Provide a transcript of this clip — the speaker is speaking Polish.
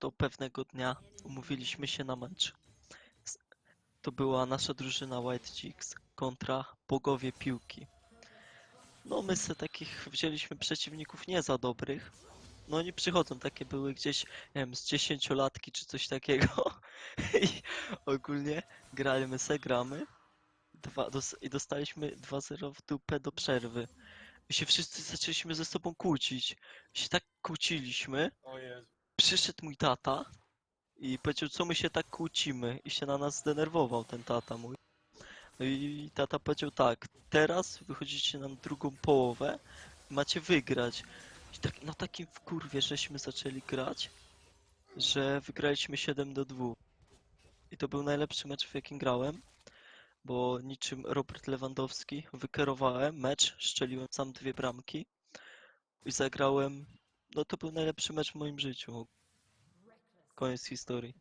to pewnego dnia umówiliśmy się na mecz. To była nasza drużyna White Chicks kontra bogowie piłki. No my se takich wzięliśmy przeciwników nie za dobrych. No oni przychodzą, takie były gdzieś, nie wiem, z dziesięciolatki czy coś takiego. I ogólnie graliśmy se, gramy. Dwa, dos I dostaliśmy 2-0 w dupę do przerwy. I się wszyscy zaczęliśmy ze sobą kłócić. I się tak kłóciliśmy. Przyszedł mój tata i powiedział, co my się tak kłócimy. I się na nas zdenerwował ten tata mój. No i tata powiedział tak, teraz wychodzicie na drugą połowę macie wygrać. I tak na takim wkurwie żeśmy zaczęli grać, że wygraliśmy 7 do 2. I to był najlepszy mecz, w jakim grałem, bo niczym Robert Lewandowski wykierowałem mecz, szczeliłem sam dwie bramki i zagrałem, no to był najlepszy mecz w moim życiu. com essa história.